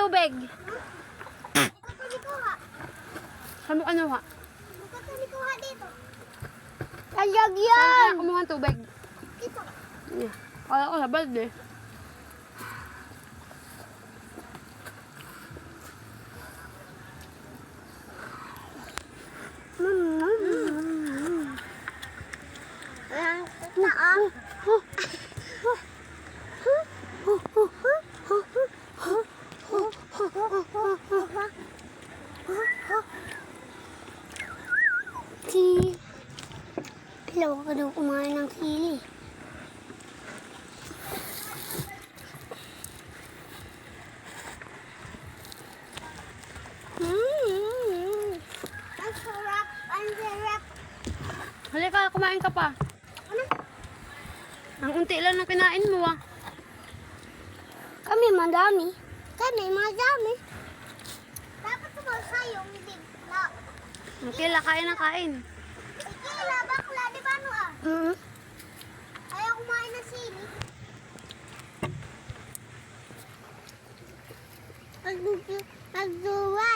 tubig. Ikaw tulikuha. Sabi ano ha? Ikaw tulikuha dito. Saan kaya kumuha ng tubig? Dito. Yeah. Kala ko sa balde. Ang taang. Si... Hello, ako daw kumain ng sili. Mm. Ang sarap, ang sarap. Halika, kumain ka pa. Ano? Ang unti lang na kinain mo ah. Kami madami. Kami madami. Sayong bigla. Okay lang, kain na kain. Ikila, bakla, di ba no ah? Mm Ayaw kumain ng sili. Nagduwa na ako.